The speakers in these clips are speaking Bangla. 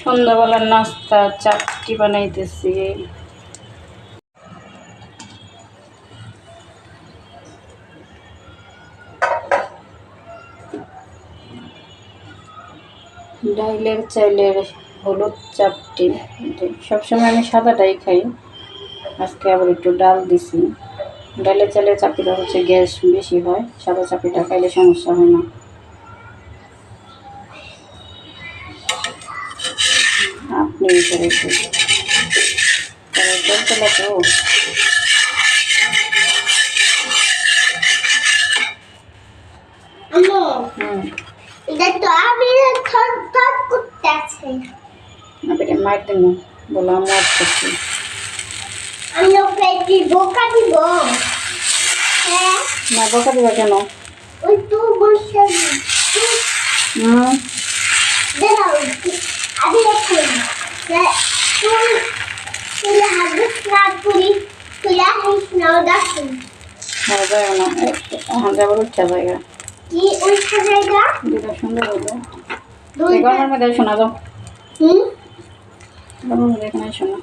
সন্ধ্যাবেলার নাস্তা চাপটি বানাইতেছি। ডাইলের চাইলের হলুদ চাপটি সবসময় আমি সাদাটাই খাই। আজকে আবার একটু ডাল দিছি। ডালের চালের চাপিটা হচ্ছে গ্যাস বেশি হয়, সাদা চাপিটা খাইলে সমস্যা হয় না। আপনি করে একটু চলতে তো মার দিন বলো আমি আর করছি আমি ওকে কি বোকা দিব হ্যাঁ না বকা দিবা কেন? ওই তো বসে হুম দাঁড়াও আমি দেখুন তুই তুই হাদিস না করি তুই হাদিস না দেখুন হ্যাঁ যায় না এখন যাবার উঠছে জায়গা কি ওই জায়গা যেটা সুন্দর হবে দুই এই গরমের মধ্যে শোনা যাও। এখানে শোনা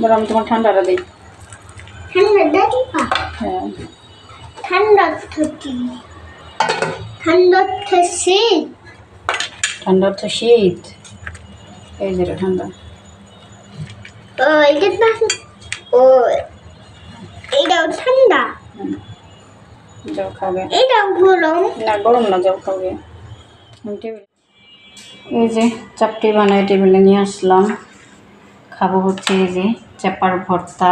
বলো আমি তোমার ঠান্ডাটা দিই। ঠান্ডা হ্যাঁ। ঠান্ডা থাকি ঠান্ডা থেকে ঠান্ডা তো শীত। এই যেটা ঠান্ডা। ও এটা ও এটাও ঠান্ডা। যাও খাবে। এটাও গরম? না গরম না যাও খাবে। এই যে চাপটি টেবিলে নিয়ে আসলাম। খাব হচ্ছে এই যে চাপার ভর্তা।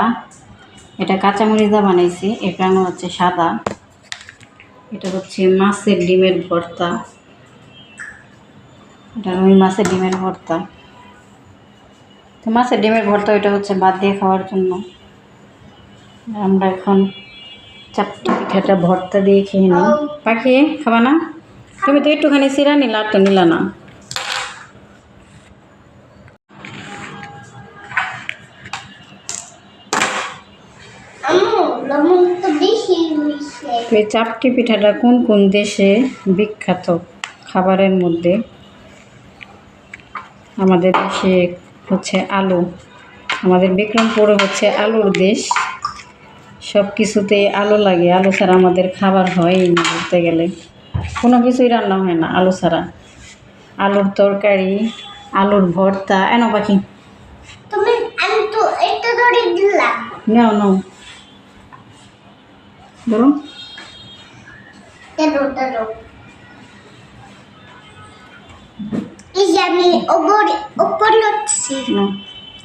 এটা কাঁচামরিচ দা বানাইছি এর হচ্ছে সাদা। এটা হচ্ছে মাছের ডিমের ভর্তা। এটা রুই মাছের ডিমের ভর্তা। মাছের ডিমের ভর্তা এটা হচ্ছে ভাত দিয়ে খাওয়ার জন্য। আমরা এখন চাপটি পিঠাটা ভর্তা দিয়ে খেয়ে নিই। পাখি খাবা না? তুমি তো একটুখানি সিরা নিলা আর তো নিলা না। তো এই চাপটি পিঠাটা কোন কোন দেশে বিখ্যাত খাবারের মধ্যে? আমাদের দেশে হচ্ছে আলু। আমাদের বিক্রমপুরে হচ্ছে আলুর দেশ। সব কিছুতেই আলু লাগে। আলু ছাড়া আমাদের খাবার হয়ই না বলতে গেলে। কোনো কিছুই রান্না হয় না আলু ছাড়া। আলুর তরকারি আলুর ভর্তা। এন পাখি। তুমি আমি তো এটা ধরে দিলাম নাও নাও। ধরো।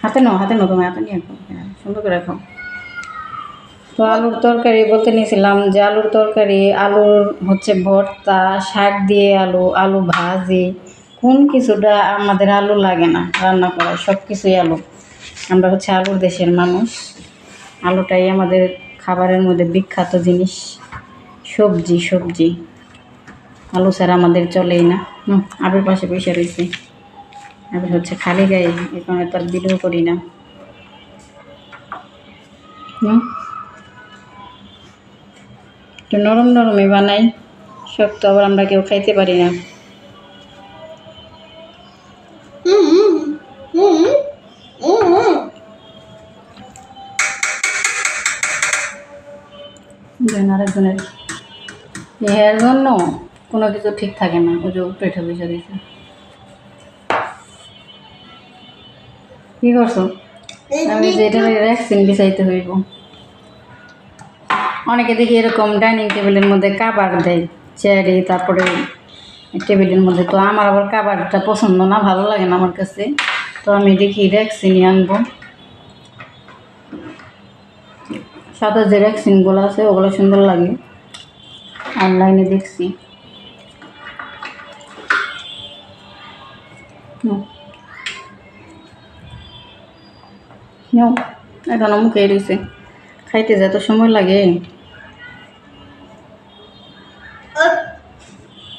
হাতে নাও হাতে নাও তুমি হাতে নিয়ে খাও হ্যাঁ, সুন্দর করে খাও তো আলুর তরকারি বলতে নিয়েছিলাম যে আলুর তরকারি আলুর হচ্ছে ভর্তা শাক দিয়ে আলু আলু ভাজি কোন কিছুটা আমাদের আলু লাগে না রান্না করা সব কিছুই আলু। আমরা হচ্ছে আলুর দেশের মানুষ। আলুটাই আমাদের খাবারের মধ্যে বিখ্যাত জিনিস সবজি সবজি। আলু ছাড়া আমাদের চলেই না। হুম আবের পাশে বসে রয়েছে। আবার হচ্ছে খালি গায়ে, এই কারণে তো আর ভিডিও করি না। হুম নরম নরমে বানাই, শক্ত আবার আমরা কেউ খাইতে পারি না। আরেকজনের জন্য কোনো কিছু ঠিক থাকে না ওই যে পেটে বসে দিয়েছে কি করছ? আমি যেটা ভ্যাকসিন বিছাইতে হইব। অনেকে দেখি এরকম ডাইনিং টেবিলের মধ্যে কাবার দেয় চেয়ারে তারপরে টেবিলের মধ্যে। তো আমার আবার কাবারটা পছন্দ না ভালো লাগে না আমার কাছে। তো আমি দেখি রেক্সিনি আনব। সাথে যে রেক্সিনগুলো আছে ওগুলো সুন্দর লাগে। অনলাইনে দেখছি। নাও, এখনও মুখে রয়েছে খাইতে যত সময় লাগে।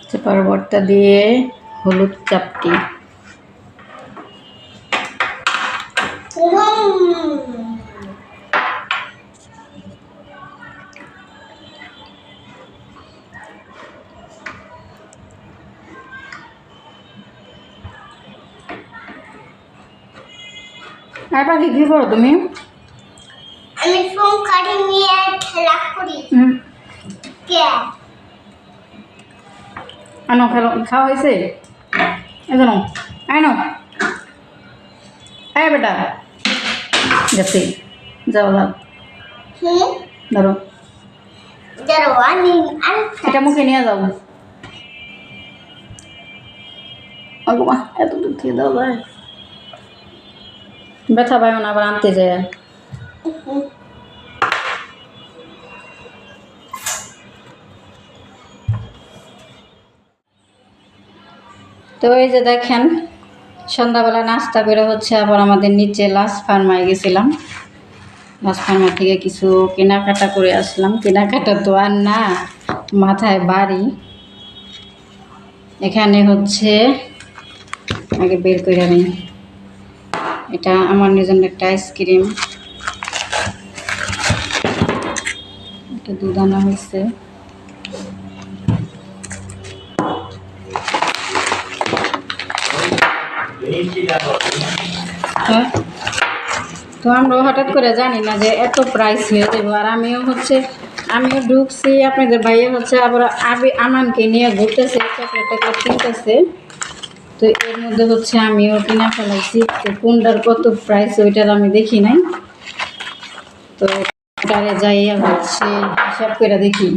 চেপার বটটা দিয়ে হলুদ চাপটি। আর বাকি কি করো তুমি? আমি ফোন কাটি নিয়ে খেলা করি। কে? আনো খেলো খাওয়া হয়েছে? এজন্য আনো আয় বেটা গেছে যাও যাও। ধরো। এটা মুখে নিয়ে যাও। এত দূর দাও ভাই। ব্যথা পাইও না, আবার আনতে যায়। তো এই যে দেখেন, সন্ধ্যাবেলা নাস্তা করে হচ্ছে, আবার আমাদের নিচে লাস ফার্মায় গেছিলাম। লাস ফার্মা থেকে কিছু কেনাকাটা করে আসলাম। কেনাকাটা তো আর না, মাথায় বাড়ি। এখানে হচ্ছে, আগে বের করে নিই এটা আমার জন্য একটা আইসক্রিম এটা দুধ আনা হয়েছে। হ্যাঁ তো আমরা হঠাৎ করে জানি না যে এত প্রাইস হয়ে যাবে। আর আমিও হচ্ছে, আমিও ঢুকছি, আপনাদের ভাইয়া হচ্ছে আবার আবি আমানকে নিয়ে ঘুরতেছে চকলেট টকলেট কিনতেছে। তো এর মধ্যে হচ্ছে আমিও কিনা ফেলাইছি। তো কোনটার কত প্রাইস ওইটার আমি দেখি নাই। তো ওটারে যাইয়া হচ্ছে হিসাব করে দেখি।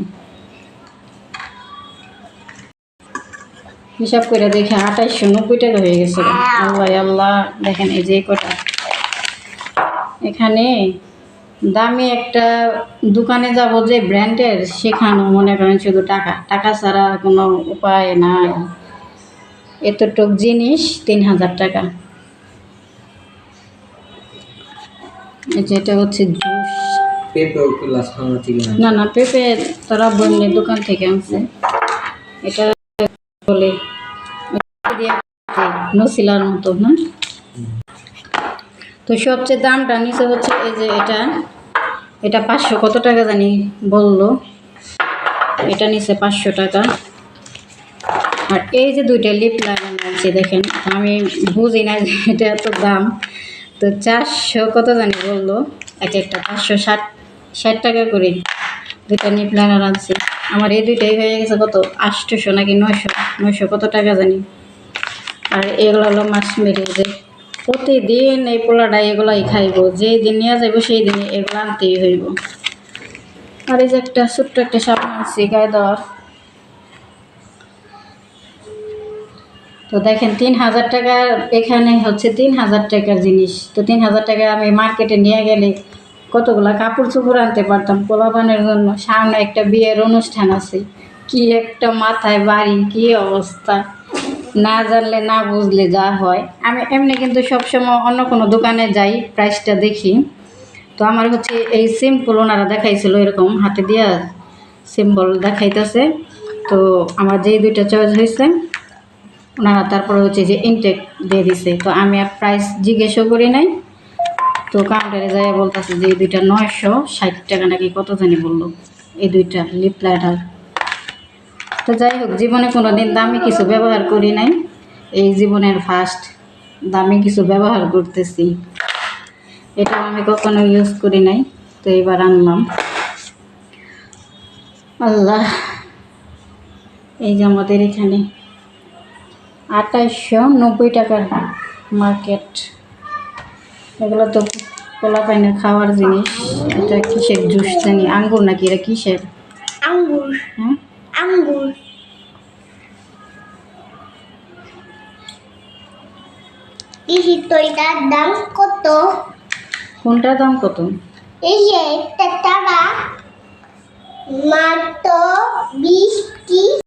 হিসাব করে দেখে, আঠাইশশো নব্বই টাকা হয়ে গেছে। আল্লাহ আল্লাহ, দেখেন এই যে কটা। এখানে দামি একটা দোকানে যাব যে ব্র্যান্ডের সেখানেও মনে করেন শুধু টাকা। টাকা ছাড়া কোনো উপায় নাই। এতটুক জিনিস তিন হাজার টাকা। এটা হচ্ছে জুস। না। না না পেঁপে তারা বন্যের দোকান থেকে আনছে। এটা বলে নসিলার মতো না? তো সবচেয়ে দামটা নিচে হচ্ছে এই যে এটা। এটা পাঁচশো কত টাকা জানি বলল। এটা নিচে পাঁচশো টাকা। আর এই যে দুইটা লিপ লাগানো আছে দেখেন, আমি বুঝি না এটা এত দাম। তো চারশো, কত জানি বলল, এক একটা পাঁচশো ষাট ষাট টাকা করে দুইটা নিপ লাইনার আনছি। আমার এই দুইটাই হয়ে গেছে কত? আটশোশো নাকি নয়শো? নয়শো কত টাকা জানি। আর এগুলো হলো মাছ মেরে যে প্রতিদিন এই পোলাটা এগুলাই খাইব, যেই দিন নিয়ে যাব সেই দিন এগুলো আনতেই হইব। আর এই যে একটা ছোট্ট একটা সাবান আনছি, গায়ে দেওয়ার তো দেখেন, তিন হাজার টাকার এখানে হচ্ছে তিন হাজার টাকার জিনিস। তো তিন হাজার টাকা আমি মার্কেটে নিয়ে গেলে কতগুলা কাপড় চোপড় আনতে পারতাম পোলাপানের জন্য। সামনে একটা বিয়ের অনুষ্ঠান আছে। কি একটা মাথায় বাড়ি, কি অবস্থা? না জানলে না বুঝলে যা হয়। আমি এমনি কিন্তু সবসময় অন্য কোনো দোকানে যাই প্রাইসটা দেখি। তো আমার হচ্ছে এই সিম্পল ওনারা দেখাইছিল এরকম, হাতে দিয়া সিম্বল দেখাইতেছে। তো আমার যেই দুইটা চয়েস হয়েছে ওনারা তারপরে হচ্ছে যে ইনটেক দিয়ে দিছে। তো আমি আর প্রাইস জিজ্ঞেসও করি নাই। তো কাউন্টারে যাই বলতেছে যে, এই দুইটা নয়শো ষাট টাকা নাকি কত জানি বলল, এই দুইটা লিপ লাইটার তো যাই হোক, জীবনে কোনো দিন দামি কিছু ব্যবহার করি নাই। এই জীবনের ফার্স্ট দামি কিছু ব্যবহার করতেছি। এটা আমি কখনো ইউজ করি নাই। তো এবার আনলাম। আল্লাহ, এই যে আমাদের এখানে আঠাইশশো নব্বই টাকার মার্কেট এগুলো তো পোলা পাইনের খাওয়ার জিনিস। এটা কিসের জুস জানি? আঙ্গুর নাকি? এটা কিসের? আঙ্গুর। হ্যাঁ? আঙ্গুর। দাম কত? কোনটার দাম কত? এই টাকা। মাত্র বিশ কি?